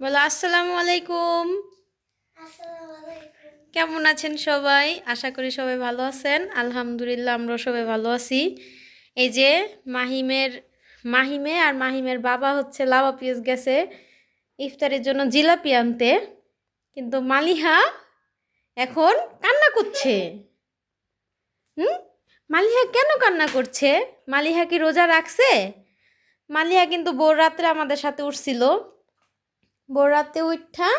বলো আসসালামু আলাইকুম। কেমন আছেন সবাই? আশা করি সবাই ভালো আছেন। আলহামদুলিল্লাহ আমরা সবাই ভালো আছি। এই যে মাহিমের মাহিমে আর মাহিমের বাবা হচ্ছে লাভা পিস গেছে ইফতারের জন্য জিলাপি আনতে। কিন্তু মালিহা এখন কান্না করছে। হুম? মালিহা কেন কান্না করছে? মালিহা কি রোজা রাখছে? মালিহা কিন্তু ভোর রাত্রে আমাদের সাথে উঠছিল। ভোর রাতে উঠা,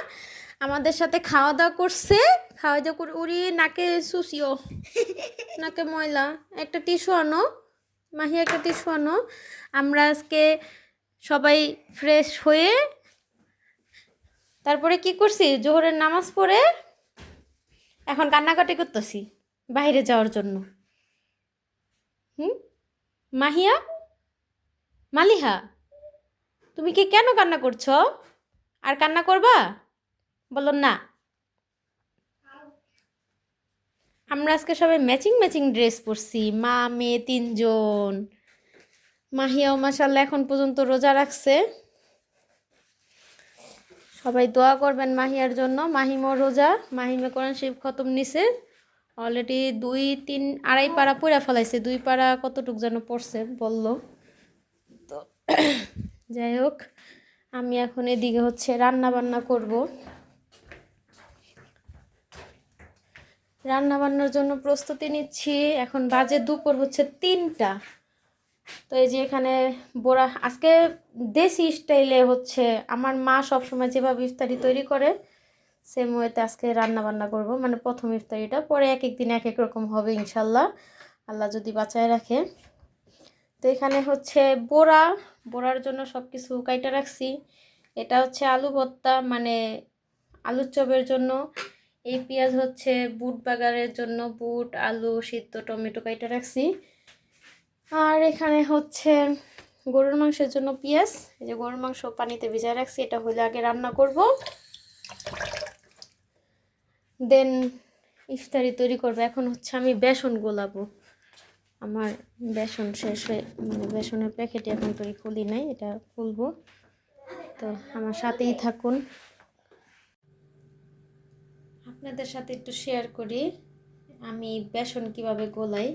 আমাদের সাথে খাওয়া দাওয়া করছে। খাওয়া দাওয়া করে উড়ি, নাকে সুসিও, নাকে ময়লা। একটা টিস্যু আনো, মাহি একটা টিস্যু আনো। আমরা আজকে সবাই ফ্রেশ হয়ে, তারপরে কি করছি? জোহরের নামাজ পড়ে এখন কান্নাকাটি করতেছি, বাইরে যাওয়ার জন্য। হুম? মাহিয়া? মালিহা, তুমি কি কেন কান্না করছ? আর কান্না করবা? বলো না। আমরা আজকে সবাই ম্যাচিং ম্যাচিং ড্রেস পরছি। মা, মেয়ে, তিনজন। মাহিয়াও মাসাল্লাহ এখন পর্যন্ত রোজা রাখছে। সবাই দোয়া করবেন মাহিয়ার জন্য। মাহিমও রোজা। মাহিমে কোরআন শিব খতম নিছে। অলরেডি দুই, তিন, আড়াই পাড়া পড়া ফেলাইছে। দুই পাড়া কতটুক যেন পড়ছে, বলল। তো, যাই হোক। আমি এখন এদিকে হচ্ছে রান্না বান্না করব। রান্না বান্নার জন্য প্রস্তুতি নিচ্ছি। এখন বাজে দুপুর হচ্ছে তিনটা। তো এই যে এখানে বোরা আজকে দেশি স্টাইলে হচ্ছে আমার মা সবসময় যেভাবে ইফতারি তৈরি করে সেম ওয়েতে আজকে রান্না বান্না করব। মানে প্রথম ইফতারিটা, পরে এক এক দিন এক এক রকম হবে ইনশাল্লাহ। আল্লাহ যদি বাঁচায় রাখে। তো এখানে হচ্ছে বোড়া বোড়ার জন্য সব কিছু কাইটা রাখছি। এটা হচ্ছে আলু ভর্তা মানে আলুর চপের জন্য। এই পেঁয়াজ হচ্ছে বুট বাগারের জন্য, বুট, আলু, সিদ্ধ, টমেটো কাইটা রাখছি। আর এখানে হচ্ছে গরুর মাংসের জন্য পেঁয়াজ। এই যে গরুর মাংস পানিতে ভিজায় রাখছি, এটা হলে আগে রান্না করব। দেন ইফতারি তৈরি করব। এখন হচ্ছে আমি বেসন গোলাবো। আমার বেসন শেষ হয়ে মানে বেসনের প্যাকেটে এখন তৈরি খুলি নাই, এটা খুলবো। তো আমার সাথেই থাকুন। আপনাদের সাথে একটু শেয়ার করি। আমি বেসন কীভাবে গোলাই,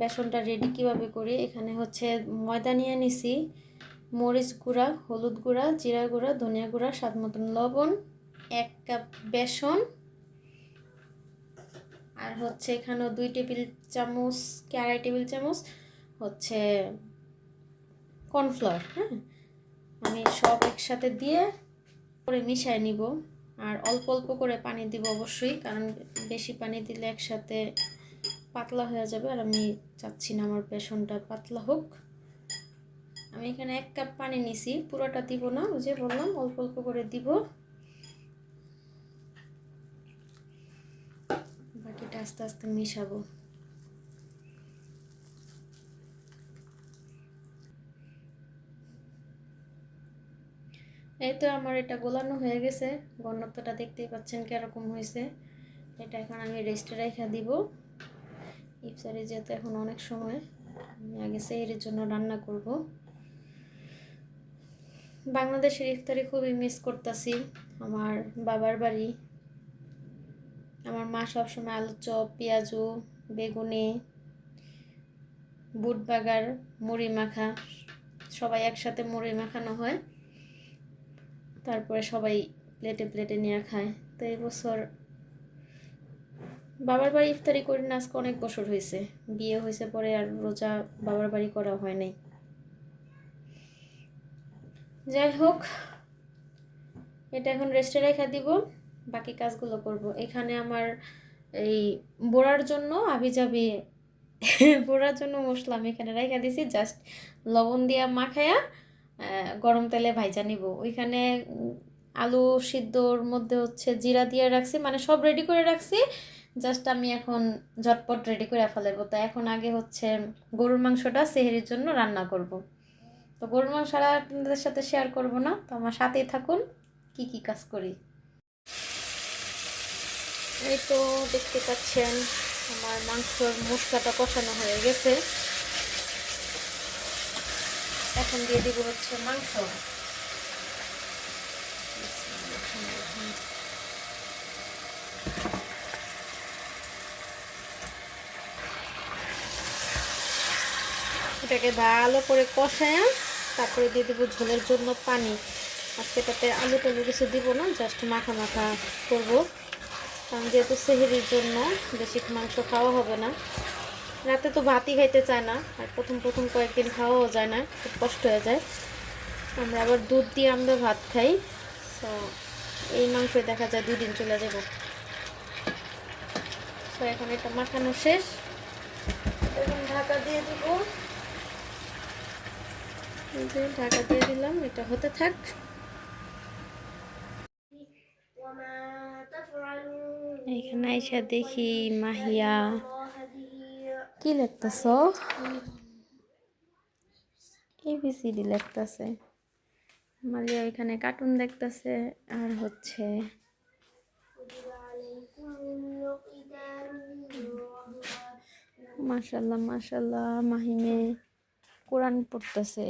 বেসনটা রেডি কীভাবে করি, এখানে হচ্ছে ময়দা নিয়ে নিছি, মরিচ গুঁড়া, হলুদ গুঁড়া, জিরা গুঁড়া, ধনিয়া গুঁড়া, স্বাদ মতন লবণ, এক কাপ বেসন আর হচ্ছে এখানেও দুই টেবিল চামচ কি আড়াই টেবিল চামচ, হচ্ছে কর্নফ্লাওয়ার হ্যাঁ? আমি সব একসাথে দিয়ে করে মিশাই নিব। আর অল্প অল্প করে পানি দিব অবশ্যই, কারণ বেশি পানি দিলে একসাথে পাতলা হয়ে যাবে। আর আমি চাচ্ছি না আমার বেসনটা পাতলা হোক। আমি এখানে এক কাপ পানি নিছি, পুরোটা দিব না, ওই যে বললাম, অল্প অল্প করে দিব। আস্তে আস্তে মিশাবো। এই তো আমার এটা গোলানো হয়ে গেছে। ঘনত্বটা দেখতেই পাচ্ছেন কীরকম হয়েছে। এটা এখন আমি রেস্টে রেখা দিব। ইফতারি যেহেতু এখন অনেক সময়, আমি আগে সেহের জন্য রান্না করব। বাংলাদেশের ইফতারি খুবই মিস করতেছি। আমার বাবার বাড়ি আমার মা সবসময় আলু চপ, পেঁয়াজু, বেগুনি, বুট বাগার, মুড়ি মাখা, সবাই একসাথে মুড়ি মাখানো হয়। তারপরে সবাই প্লেটে প্লেটে নিয়ে খায়। তো এই বছর বাবার বাড়ি ইফতারি করি না, আজকে অনেক বছর হয়েছে। বিয়ে হয়েছে পরে আর রোজা বাবার বাড়ি করা হয় নাই। যাই হোক, এটা এখন রেস্টে রেখে দিব। বাকি কাজগুলো করব। এখানে আমার এই বোড়ার জন্য আবি যাবি বোড়ার জন্য মশলা আমি এখানে রেখে দিছি জাস্ট লবণ দিয়া মাখায়া গরম তেলে ভাইজা নিব। ওইখানে আলু সিদ্ধর মধ্যে হচ্ছে জিরা দিয়ে রাখছি মানে সব রেডি করে রাখছি জাস্ট আমি এখন ঝটপট রেডি করে ফেলাবো। তো এখন আগে হচ্ছে গরুর মাংসটা সেহেরির জন্য রান্না করব। তো গরুর মাংস আপনাদের সাথে শেয়ার করব না। তো আমার সাথেই থাকুন, কি কি কাজ করি। এই তো দেখতে পাচ্ছেন, আমার মাংসর মশলাটা কষানো হয়ে গেছে। এখন দিয়ে দিব হচ্ছে মাংস। এটাকে ভালো করে কষায় তারপরে দিয়ে দিব ঝোলের জন্য পানি। আজকে তাতে আলু টালু কিছু দিব না, জাস্ট মাখা মাখা করব। কারণ যেহেতু সেহেরির জন্য বেশি মাংস খাওয়া হবে না রাতে তো ভাতই খাইতে চায় না আর প্রথম প্রথম কয়েকদিন খাওয়াও যায় না খুব কষ্ট হয়ে যায় আমরা আবার দুধ দিয়ে আমরা ভাত খাই তো এই মাংসই দেখা যায় দুই দিন চলে যাব তো এখন এটা মাখানো শেষ এখন ঢাকা দিয়ে দিব এই যে ঢাকা দিয়ে দিলাম এটা হতে থাক وما تفعلوا এখানে আইসা দেখি মাহিয়া। কি লিখতেছ? এবিসিডি লিখতেছে। মালিয়া ওইখানে কার্টুন দেখতেছে আর হচ্ছে মাশাল্লাহ মাশাল্লাহ মাহিমে কোরআন পড়তেছে।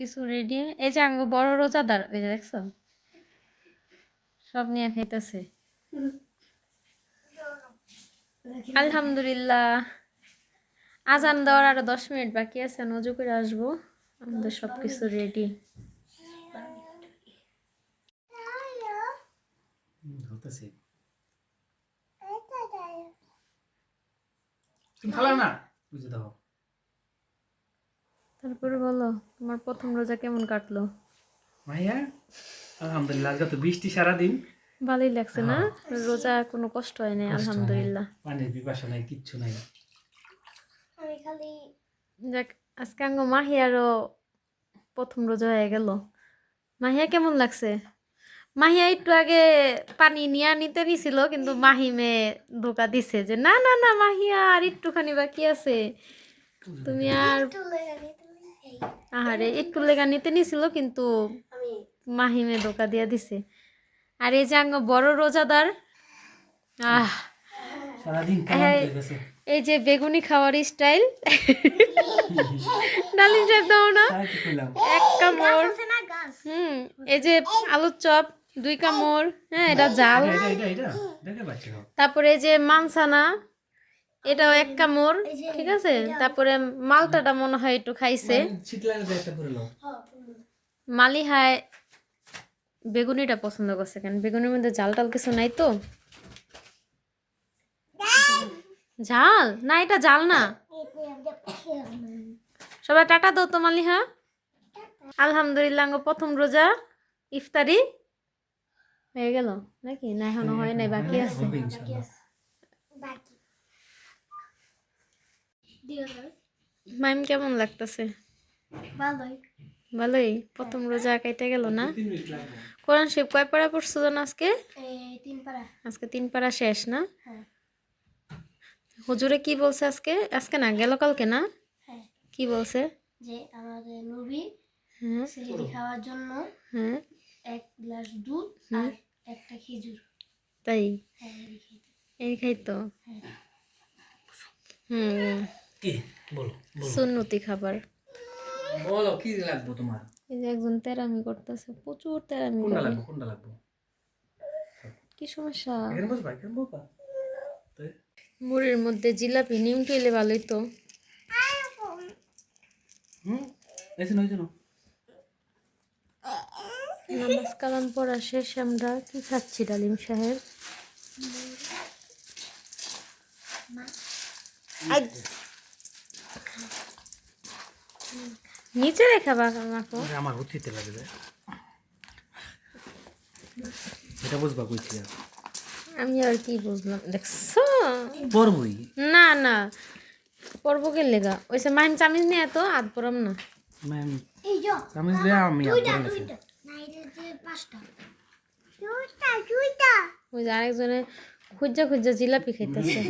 কিছু রেডি এই যে আঙ্গ বড় রোজাদার ওই যে দেখছ? সব নিয়ে খাইতেছে। আলহামদুলিল্লাহ। আজান দেওয়ার আরও দশ মিনিট বাকি আছে নজু করে আসব। আমাদের সব কিছু রেডি না? বুঝে দাও। তারপরে বলো তোমার প্রথম রোজা কেমন কাটলো? মাইয়া আলহামদুলিল্লাহ আজকে তো বৃষ্টি সারাদিন। ভালোই লাগছে না? রোজা কোনো কষ্ট হয় নাই হয়। আলহামদুলিল্লাহ। পানির পিপাসা নাই কিচ্ছু নাই। আমি খালি যাক আজকে আঙ্গ মাহিয়ারও প্রথম রোজা হয়ে গেল। মাহিয়া কেমন লাগছে? মাহিয়া একটু আগে পানি নিয়ে নিতে নিছিল কিন্তু মাহিমে ধোকা দিছে যে না না না মাহিয়া আর একটুখানি বাকি আছে। তুমি আর আহারে একটু লেগা নিতে নিছিল কিন্তু মাহিমে ধোকা দিয়া দিছে। আর এই যে আঙ্গ বড় রোজাদার আহ হ্যাঁ। গেছে এই যে বেগুনি খাওয়ার স্টাইল। ডালিম সাহেব দাও না। এক কামড়। হুম এই যে আলুর চপ দুই কামড় হ্যাঁ এটা জাল। এটা এটা এটা দেখে পাচ্ছি না। তারপরে এই যে মানসানা এটাও এক কামড় ঠিক আছে? তারপরে মালটাটা মনে হয় একটু খাইছে। মালি হায় বেগুনিটা পছন্দ করছে কেন? বেগুনির মধ্যে জাল টাল কিছু নাই তো? ঝাল না এটা জাল না। সবাই টাটা দাও তো মালিহা। আলহামদুলিল্লাহ প্রথম রোজা ইফতারি হয়ে গেল। নাকি? না এখনও হয় নাই বাকি আছে। বাকি মাইম কেমন লাগতেছে? ভালোই। ভালোই? প্রথম রোজা কেটে গেল না? কোরআন শিব কয় পাড়া পড়ছো জানো আজকে? এই তিন পাড়া আজকে তিন পাড়া শেষ না? হ্যাঁ। হুজুরে কি বলছে আজকে? আজকে না গেল কালকে না? হ্যাঁ। কি বলছে? যে আমাদের নবী হ্যাঁ। সেহেরি খাওয়ার জন্য হ্যাঁ। এক গ্লাস দুধ আর একটা খেজুর। তাই? এই খাইতো? হ্যাঁ। হুম। কি? বলো বলো। সুন্নতি খাবার। বলো কি লাগবে তোমার? এই যে একজন তেরামি করতেছে প্রচুর তেরামি কোনটা লাগবে কোনটা লাগবে? কি সমস্যা? বসবা এখানে বসবা। তাই মুড়ির মধ্যে জিলাপি নিমকি এলে ভালোই তো। হুম? এসে নয় জানো নামাজ কালাম পড়া শেষ আমরা কি খাচ্ছি ডালিম সাহেব? নিচে রেখা আরে আমার উঠিতে লাগবে এটা বুঝবা কইছি। আমি আর কি বুঝলাম? দেখছ? পরবই? না না। পর্বকে লেগা? ওইসে মাইন চামিজ নিয়ে তো আধ পরম না। ম্যাম এই যো। আমি দুইটা দুইটা। ওই যে আরেকজনে খুঁজা খুঁজা জিলাপি খাইতেছে।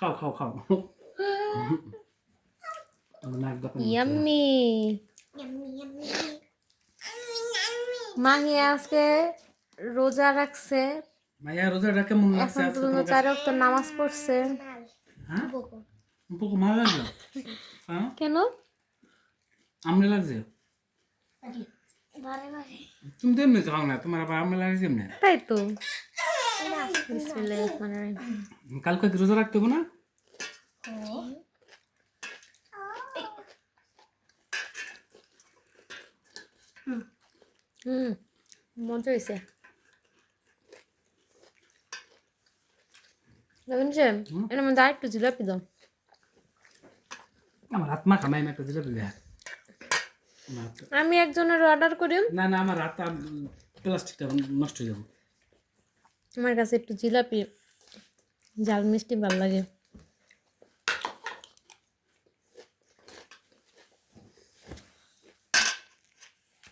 খাও খাও খাও। ইয়াম্মি মাহি আজকে রোজা রাখছে। মায়া রোজাটা কেমন লাগছে এখন কাছে? চার রক্ত নামাজ পড়ছে। হ্যাঁ? বকো। বুকু ভালো লাগল? হ্যাঁ? কেন? আমনে লাগছে? তুমি তো এমনি খাও না তোমার আবার আমনে লাগছে এমনি? তাই তো। কালকে কি রোজা রাখতে হবে না? হুম মজা হয়েছে যে এর মধ্যে আরেকটু জিলাপি দাও আমার হাত মাখা মাই একটা আমার হাত- আমি একজনের অর্ডার করি না না আমার হাতটা প্লাস্টিকটা নষ্ট হয়ে যাবে। আমার কাছে একটু জিলাপি জাল মিষ্টি ভালো লাগে।